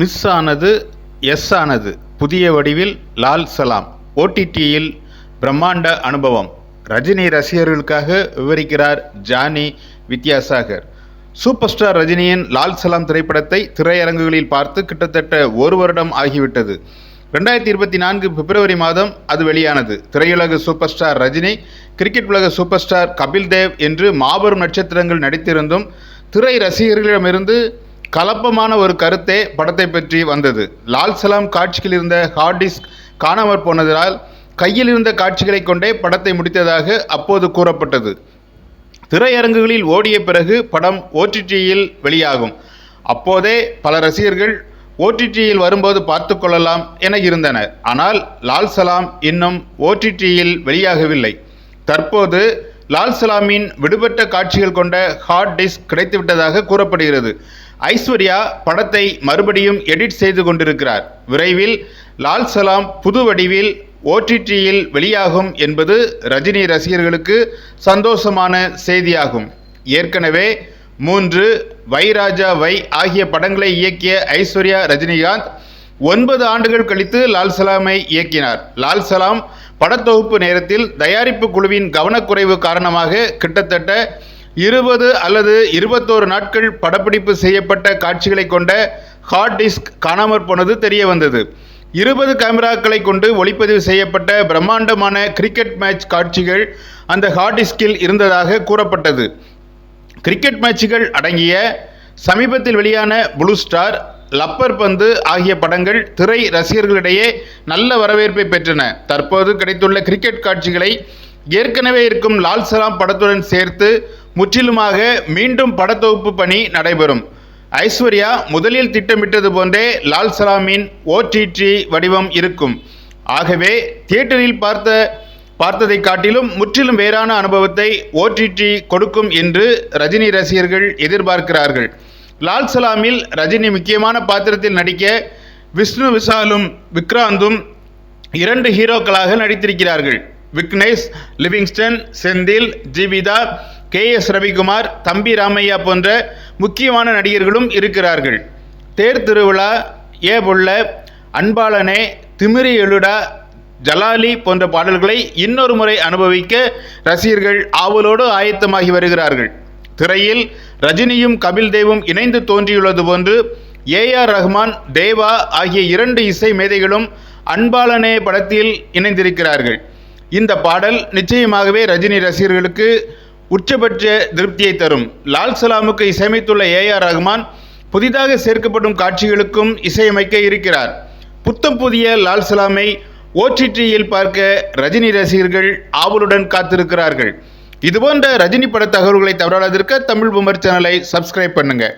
Miss ஆனது S ஆனது. புதிய வடிவில் லால் சலாம். ஓடிடியில் பிரம்மாண்ட அனுபவம். ரஜினி ரசிகர்களுக்காக விவரிக்கிறார் ஜானி வித்யாசாகர். சூப்பர் ஸ்டார் ரஜினியின் லால் சலாம் திரைப்படத்தை திரையரங்குகளில் பார்த்து கிட்டத்தட்ட ஒரு வருடம் ஆகிவிட்டது. ரெண்டாயிரத்தி இருபத்தி நான்கு பிப்ரவரி மாதம் அது வெளியானது. திரையுலக சூப்பர் ஸ்டார் ரஜினி கிரிக்கெட் உலக சூப்பர் ஸ்டார் கபில் தேவ் என்று மாபெரும் நட்சத்திரங்கள் நடித்திருந்தும் திரை ரசிகர்களிடமிருந்து கலப்பமான ஒரு கருத்தே படத்தை பற்றி வந்தது. லால் சலாம் காட்சியில் இருந்த ஹார்ட் டிஸ்க் காணாமற் போனதால் கையில் இருந்த காட்சிகளை கொண்டே படத்தை முடித்ததாக அப்போது கூறப்பட்டது. திரையரங்குகளில் ஓடிய பிறகு படம் ஓடிடியில் வெளியாகும். அப்போதே பல ரசிகர்கள் ஓடிடியில் வரும்போது பார்த்து கொள்ளலாம் என இருந்தனர். ஆனால் லால் சலாம் இன்னும் ஓடிடியில் வெளியாகவில்லை. தற்போது லால் சலாமின் விடுபட்ட காட்சிகள் கொண்ட ஹார்ட் டிஸ்க் கிடைத்துவிட்டதாக கூறப்படுகிறது. ஐஸ்வர்யா படத்தை மறுபடியும் எடிட் செய்து கொண்டிருக்கிறார். விரைவில் லால் சலாம் புது வடிவில் ஓடிடியில் வெளியாகும் என்பது ரஜினி ரசிகர்களுக்கு சந்தோஷமான செய்தியாகும். ஏற்கனவே மூன்று வைராஜா வை ஆகிய படங்களை இயக்கிய ஐஸ்வர்யா ரஜினிகாந்த் ஒன்பது ஆண்டுகள் கழித்து லால் சலாமை இயக்கினார். லால் சலாம் படத்தொகுப்பு நேரத்தில் தயாரிப்பு குழுவின் கவனக்குறைவு காரணமாக கிட்டத்தட்ட இருபது அல்லது இருபத்தோரு நாட்கள் படப்பிடிப்பு செய்யப்பட்ட காட்சிகளை கொண்ட ஹார்ட் டிஸ்க் காணாமற் போனது தெரிய வந்தது. இருபது கேமராக்களை கொண்டு ஒளிப்பதிவு செய்யப்பட்ட பிரம்மாண்டமான கிரிக்கெட் மேட்ச் காட்சிகள் அந்த ஹார்ட் டிஸ்கில் இருந்ததாக கூறப்பட்டது. கிரிக்கெட் மேட்சுகள் அடங்கிய சமீபத்தில் வெளியான ப்ளூ ஸ்டார் லப்பர் பந்து ஆகிய படங்கள் திரை ரசிகர்களிடையே நல்ல வரவேற்பை பெற்றன. தற்போது கிடைத்துள்ள கிரிக்கெட் காட்சிகளை ஏற்கனவே இருக்கும் லால் சலாம் படத்துடன் சேர்த்து முற்றிலுமாக மீண்டும் படத்தொகுப்பு பணி நடைபெறும். ஐஸ்வர்யா முதலில் திட்டமிட்டது போன்றே லால் சலாமின் ஓடிடி வடிவம் இருக்கும். ஆகவே தியேட்டரில் பார்த்த பார்த்ததை காட்டிலும் முற்றிலும் வேறான அனுபவத்தை ஓடிடி கொடுக்கும் என்று ரஜினி ரசிகர்கள் எதிர்பார்க்கிறார்கள். லால் சலாமில் ரஜினி முக்கியமான பாத்திரத்தில் நடிக்க விஷ்ணு விஷாலும் விக்ராந்தும் இரண்டு ஹீரோக்களாக நடித்திருக்கிறார்கள். Vignesh Livingston Senthil Jeevitha K S Ravikumar Thambi Ramaiah போன்ற முக்கியமான நடிகர்களும் இருக்கிறார்கள். தேர் திருவிழா ஏ புள்ள அன்பாளனே திமிரி எழுடா ஜலாலி போன்ற பாடல்களை இன்னொரு முறை அனுபவிக்க ரசிகர்கள் ஆவலோடு ஆயத்தமாகி வருகிறார்கள். திரையில் ரஜினியும் கபில் தேவும் இணைந்து தோன்றியுள்ளது போன்று ஏ ஆர் ரஹ்மான் தேவா ஆகிய இரண்டு இசை மேதைகளும் அன்பாளனே படத்தில் இணைந்திருக்கிறார்கள். இந்த பாடல் நிச்சயமாகவே ரஜினி ரசிகர்களுக்கு உச்சபட்ச திருப்தியை தரும். லால் சலாமுக்கு இசையமைத்துள்ள ஏ ஆர் ரஹ்மான் புதிதாக சேர்க்கப்படும் காட்சிகளுக்கும் இசையமைக்க இருக்கிறார். புத்தம் புதிய லால் சலாமை ஓடிடியில் பார்க்க ரஜினி ரசிகர்கள் ஆவலுடன் காத்திருக்கிறார்கள். இதுபோன்ற ரஜினி பட தகவல்களை தவறாதிருக்க தமிழ் புமர் சேனலை சப்ஸ்கிரைப் பண்ணுங்கள்